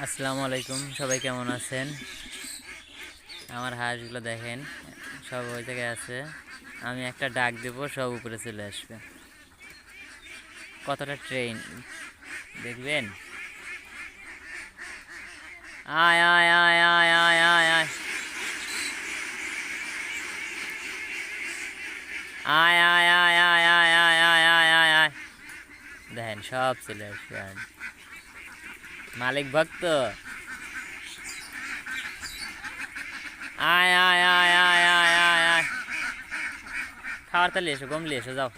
আসসালামু আলাইকুম সবাই কেমন আছেন আমার হাঁসগুলো দেখেন সব ওই জায়গায় আছে আমি একটা ডাক দেব সব উপরে চলে আসবে কতটা ট্রেন দেখবেন আয় আয় আয় আয় আয় আয় আয় আয় আয় আয় আয় আয় আয় আয় আয় দেখেন সব চলে আসবে માલિક ભક્ત. આય આય આય આય આય આય આય. ખાવાર તો લેશો ગમ લેશો જાઓ.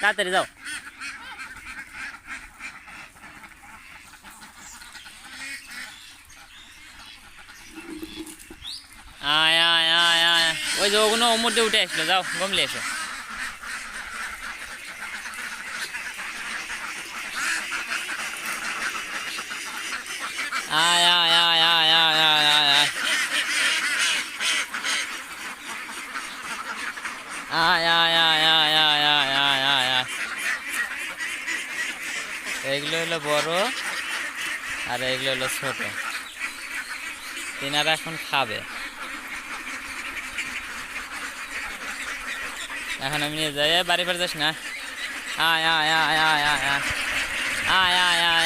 તાતરી જાઓ. આય આય આય આય. ઓય, જો ઓગનો ઉઠે જાઓ ગમ લેશો আয় আয় আয় আয় আয় আয় আয় আয় আয় আয় আয় আয় আয় আয় আয় আয় এগুলো হলো বড় আর এগুলো হলো ছোট তিনারা এখন খাবে এখন আমি নিয়ে যাই বাড়ি বাড়ি যাস না আয় আয় আয় আয় আয় আয় আয় আয় আয়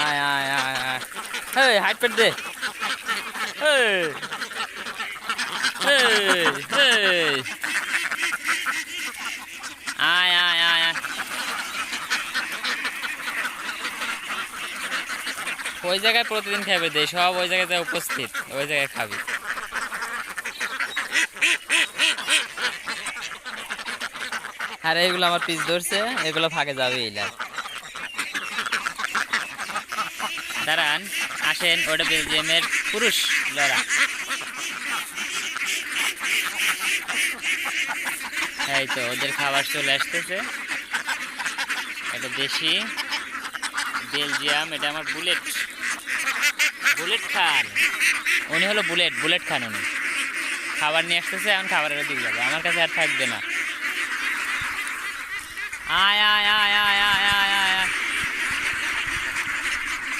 আয় আয় আয় দে। ওই জায়গায় প্রতিদিন খাবে দে, সব ওই জায়গাতে উপস্থিত, ওই জায়গায় খাবি। আর এইগুলো আমার পিস ধরছে, এগুলো ফাঁকে যাবে এইলার দাঁড়ান, আসেন ওটা বেলজিয়ামের পুরুষ লড়া এই তো, ওদের খাবার চলে আসতেছে। এটা দেশি, বেলজিয়াম, এটা আমার বুলেট। বুলেট খান। উনি হলো বুলেট বুলেট খান উনি। খাবার নিয়ে আসতেছে, এখন খাবারের দিকে যাবে। আমার কাছে আর থাকবে না। আয় আয় আয় আয় আয় আয়।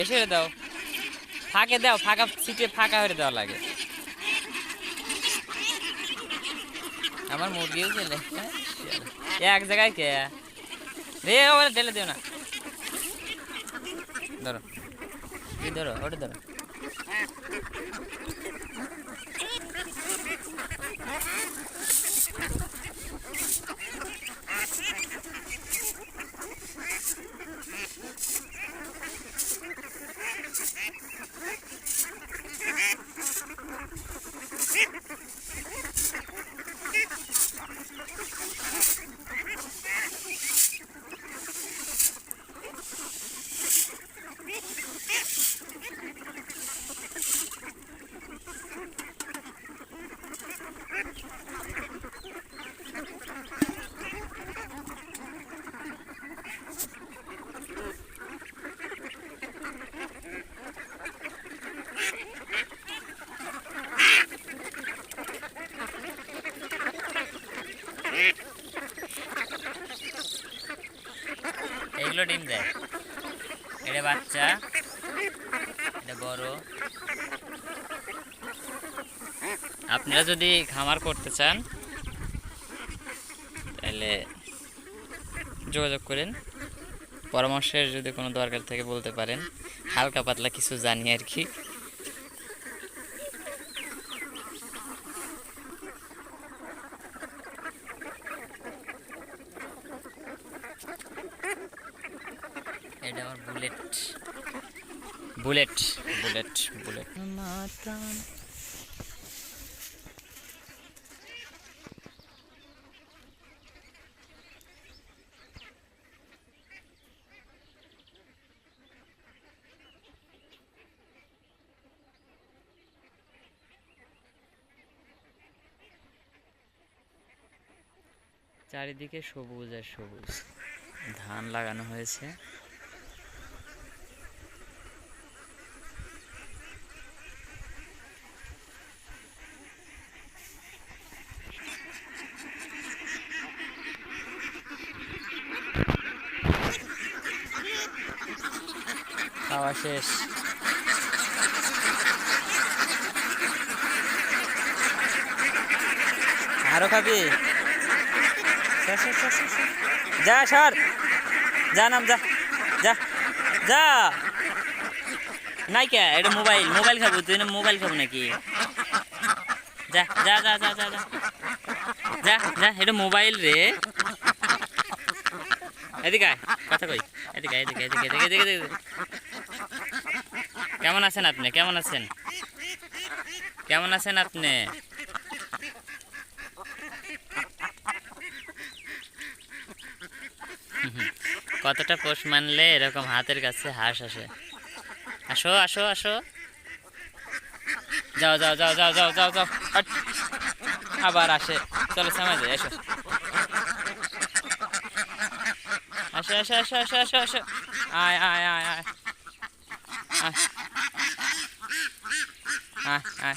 বেশি হয়ে দাও ফাঁকে দাও ফাঁকা সিটে ফাঁকা হয়ে দেওয়া লাগে আমার মুরগিও চলে এক জায়গায় কে রে ওরা ঢেলে দিও না ধরো এই ধরো ওটা ধরো এগুলো ডিম দেয়। এটা বাচ্চা, এটা বড়। আপনারা যদি খামার করতে চান, তাহলে যোগাযোগ করেন। পরামর্শের যদি কোনো দরকার থাকে বলতে পারেন। হালকা পাতলা কিছু জানি আর কি। এটা আমার বুলেট। Bullet bullet bullet. চারিদিকে সবুজ আর সবুজ। ধান লাগানো হয়েছে। শেষ। আরও খাবি। যা সর। যা নাম যা। যা যা। নাই কে এটা মোবাইল। মোবাইল খাব তুই না মোবাইল খাব নাকি? যা যা যা যা যা যা। যা যা এটা মোবাইল রে। এদিকে কথা কই। এদিকে এদিকে এদিকে এদিকে এদিকে কেমন আছেন আপনি? কেমন আছেন? কেমন আছেন আপনি? কতটা পোষ মানলে এরকম হাতের কাছে হাঁস আসে? আসো আসো আসো। যাও যাও যাও যাও যাও যাও যাও। আবার আসে। চলো সময় যায় আসো আসো আসো আসো আসো আসো। আয় আয় আয়। আয়। อ่ะอ่ะ